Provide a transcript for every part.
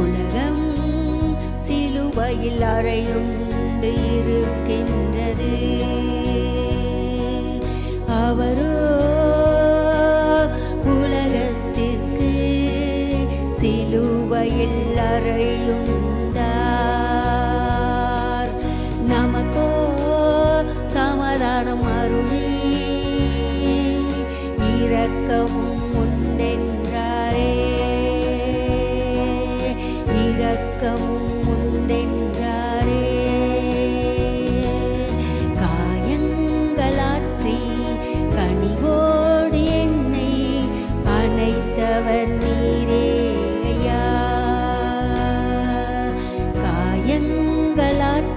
உலகம் சிலுவையில் அறையுண்டு இருக்கின்றது. அவரோ உலகத்திற்கு சிலுவையில் அறையும்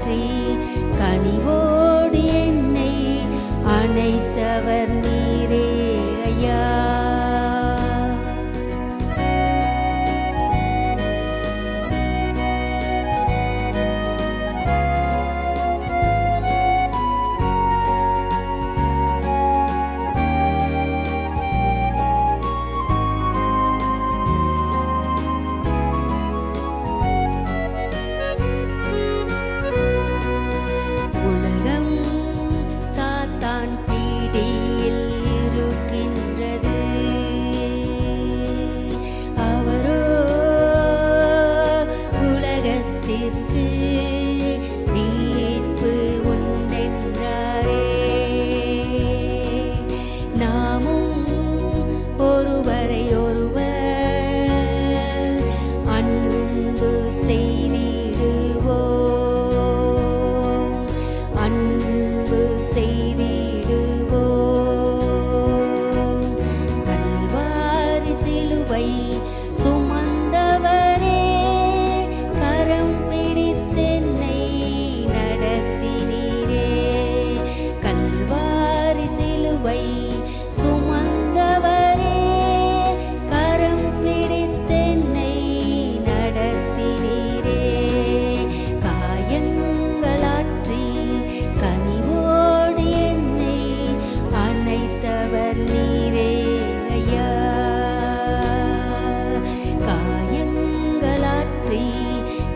போற்றி கனிவோ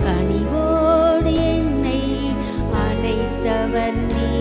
கனிவோடு என்னை அணைத்தவர் நீ.